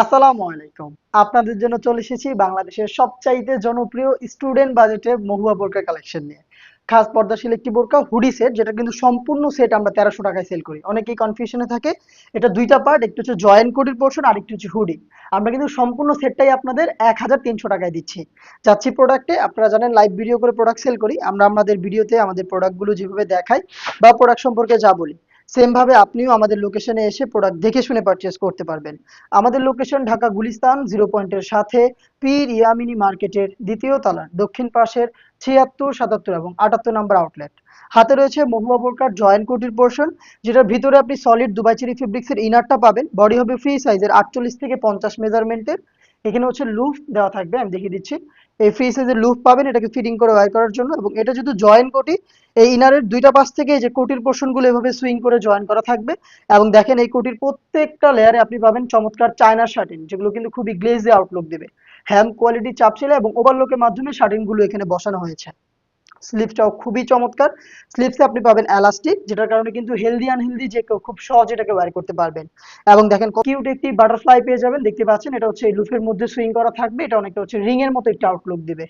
আসসালামু আলাইকুম। আপনাদের জন্য চলে এসেছি বাংলাদেশের সবচাইতে জনপ্রিয় স্টুডেন্ট বাজেটের মহুয়া বোরকা কালেকশন নিয়ে। খাস পর্দাশীল একটি বোরকা হুডি সেট যেটা কিন্তু সম্পূর্ণ সেট আমরা তেরোশো টাকায় সেল করি। অনেকেই কনফিউশনে থাকে। এটা দুইটা পার্ট একটু হচ্ছে জয়েন্ট কোডির পোর্শন আর একটু হচ্ছে হুডি আমরা কিন্তু সম্পূর্ণ সেটটাই আপনাদের এক হাজার তিনশো টাকায় দিচ্ছি। যাচ্ছি প্রোডাক্টে আপনারা জানেন লাইভ ভিডিও করে প্রোডাক্ট সেল করি। আমরা আমাদের ভিডিওতে আমাদের প্রোডাক্টগুলো যেভাবে দেখাই বা প্রোডাক্ট সম্পর্কে যা বলি। সেম ভাবে আপনিও আমাদের লোকেশনে এসে প্রোডাক্ট দেখে শুনে পারচেস করতে পারবেন। আমাদের লোকেশন ঢাকা গুলিস্তান জিরো পয়েন্টের সাথে, পীর ইয়ামিনী মার্কেটের দ্বিতীয় তলার, দক্ষিণ পাশের ছিয়াত্তর, সাতাত্তর এবং আটাত্তর নম্বর আউটলেট হাতে রয়েছে মহুয়া বোরকার জয়েন্ট কোটির পোর্শন যেটার ভিতরে আপনি সলিড দুবাই চেরি ফেব্রিক্সের ইনারটা পাবেন। বডি হবে ফ্রি সাইজের আটচল্লিশ থেকে পঞ্চাশ মেজারমেন্টের এখানে হচ্ছে লুফ দেওয়া থাকবে, আমি দেখিয়ে দিচ্ছি। এই ফ্রি সাইজের লুপ পাবেন, এটাকে ফিটিং করে ওয়ার করার জন্য এবং এটা যেহেতু জয়েন কোটি, এই ইনারের দুইটা পাশ থেকে যে কোটির পোর্শনগুলো এভাবে সুইং করে জয়েন করা থাকবে এবং দেখেন এই কোটির প্রত্যেকটা লেয়ারে আপনি পাবেন চমৎকার চায়না শার্টিন যেগুলো কিন্তু খুবই গ্লেজে আউটলুক দেবে। হ্যাম কোয়ালিটি চাপ ছিল এবং ওভারলোকের মাধ্যমে শার্টিনগুলো এখানে বসানো হয়েছে। স্লিপসটাও খুবই চমৎকার। স্লিপসে আপনি পাবেন এলাস্টিক যেটার কারণে কিন্তু হেলদি আনহেলদি যে কেউ খুব সহজে এটাকে ওয়ার করতে পারবেন। এবং দেখেন কিউট একটি বাটারফ্লাই পেয়ে যাবেন, দেখতে পাচ্ছেন, এটা হচ্ছে লুফের মধ্যে সুইং করা থাকবে, এটা অনেকটা হচ্ছে রিং এর মতো একটা আউটলুক দিবে।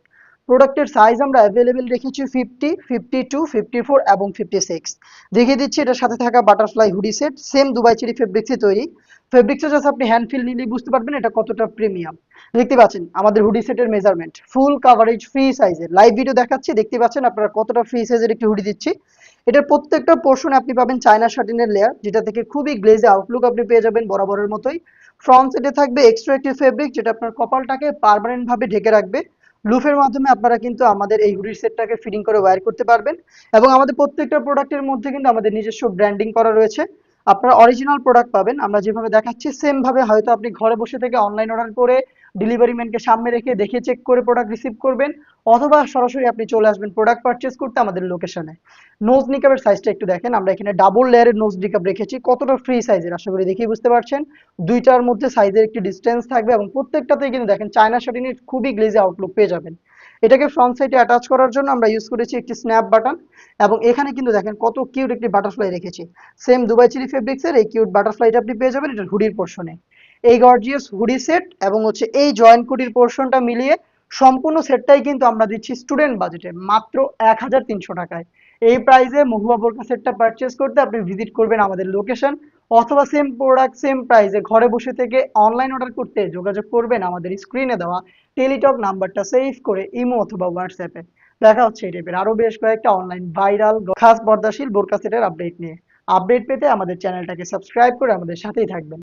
প্রোডাক্টের সাইজ আমরা অ্যাভেলেবেল রেখেছি fifty fifty two fifty four এবং ফিফটি সিক্স দেখিয়ে দিচ্ছি, এটার সাথে থাকা butterfly hoodie set same Dubai cherry ফেব্রিক্সে তৈরি। ফেব্রিক্সে জাস্ট আপনি হ্যান্ড ফিল নিলেই বুঝতে পারবেন এটা কতটা প্রিমিয়াম দেখতে পাচ্ছেন, আমাদের হুডি সেটের মেজারমেন্ট ফুল কাভারেজ ফ্রি সাইজের লাইভ ভিডিও দেখাচ্ছি, দেখতে পাচ্ছেন আপনারা কতটা ফ্রি সাইজের একটি হুডি দিচ্ছি। এটার প্রত্যেকটা পোর্শন আপনি পাবেন চায়না শার্টিনের লেয়ার যেটা থেকে খুবই গ্লেজে আউটলুক আপনি পেয়ে যাবেন বরাবরের মতোই। ফ্রন্ট সেটে থাকবে এক্সট্রা একটি ফেব্রিক যেটা আপনার কপালটাকে পার্মানেন্ট ভাবে ঢেকে রাখবে। লুফের মাধ্যমে আপনারা কিন্তু আমাদের এই হুডির সেটটাকে ফিটিং করে ওয়্যার করতে পারবেন এবং আমাদের প্রত্যেকটা প্রোডাক্টের মধ্যে কিন্তু আমাদের নিজস্ব ব্র্যান্ডিং করা রয়েছে। আপনারা অরিজিনাল প্রোডাক্ট পাবেন, আমরা যেভাবে দেখাচ্ছি সেম ভাবে হয়তো আপনি ঘরে বসে থেকে অনলাইন অর্ডার করে ডেলিভারি ম্যানকে সামনে রেখে দেখে চেক করে প্রোডাক্ট রিসিভ করবেন, অথবা সরাসরি আপনি চলে আসবেন প্রোডাক্ট পারচেস করতে আমাদের লোকেশনে নোজ নিকাবের সাইজটা একটু দেখেন, আমরা এখানে ডাবল লেয়ারের নোজ নিকাব রেখেছি, কতটা ফ্রি সাইজের আশা করি দেখেই বুঝতে পারছেন। দুইটার মধ্যে সাইজের একটি ডিস্টেন্স থাকবে এবং প্রত্যেকটাতেই কিন্তু দেখেন চায়না শার্টিনের খুবই গ্লেজে আউটলুক পেয়ে যাবেন। এটাকে ফ্রন্ট সাইডে অ্যাটাচ করার জন্য আমরা ইউজ করেছি একটি স্ন্যাপ বাটন এবং এখানে কিন্তু দেখেন কত কিউট একটি বাটারফ্লাই রেখেছি। সেম দুবাই চিলি ফেব্রিক্সের এই কিউট বাটারফ্লাইটা আপনি পেয়ে যাবেন এটা হুডির পোর্শনে এই গর্জিয়াস হুডি সেট এবং হচ্ছে এই জয়েন্ট কুটির পোর্শনটা মিলিয়ে সম্পূর্ণ সেটটাই কিন্তু আমরা দিচ্ছি স্টুডেন্ট বাজেটে মাত্র এক হাজার তিনশো টাকায়। এই প্রাইসে মহুয়া বোরকা সেটটা পারচেস করতে আপনি ভিজিট করবেন আমাদের লোকেশন অথবা সেম প্রোডাক্ট সেম প্রাইসে ঘরে বসে থেকে অনলাইন অর্ডার করতে যোগাযোগ করবেন আমাদের স্ক্রিনে দেওয়া টেলিটক নাম্বারটা সেভ করে ইমো অথবা হোয়াটসঅ্যাপে দেখা হচ্ছে এই টাইপের আরও বেশ কয়েকটা অনলাইন ভাইরাল খাস পর্দাশীল বোরকা সেটের আপডেট নিয়ে। আপডেট পেতে আমাদের চ্যানেলটাকে সাবস্ক্রাইব করে আমাদের সাথেই থাকবেন।